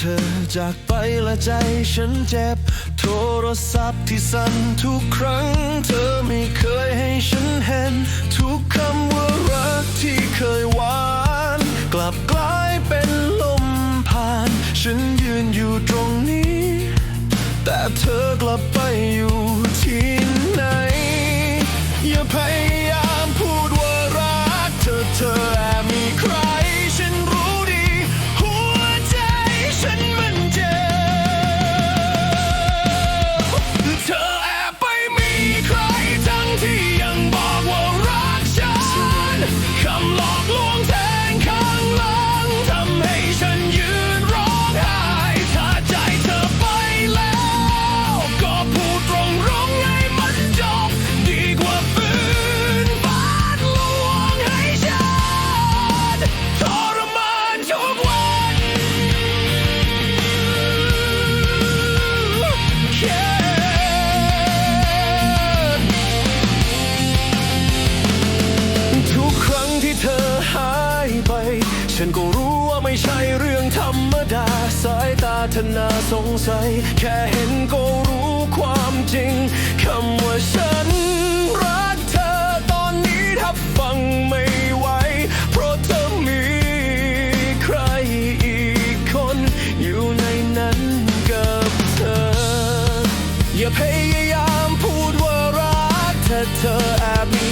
ธอจากไปและใจฉันเจ็บ โทรศัพท์ที่สั่นทุกครั้ง เธอไม่เคยให้ฉันเห็น ทุกคำว่ารักที่เคยหวาน กลับกลายเป็นลมผ่าน ฉันยืนอยู่ตรงนี้ แต่เธอกลับไปอยู่ที่ มดาสายตาธนาสงสัย แค่เห็นก็รู้ความจริง คำว่าฉันรักเธอตอนนี้ถ้าฟังไม่ไหว เพราะเธอมีใครอีกคน อยู่ในนั้นกับเธอ อย่าพยายามพูดว่ารักเธอเธอแอบมี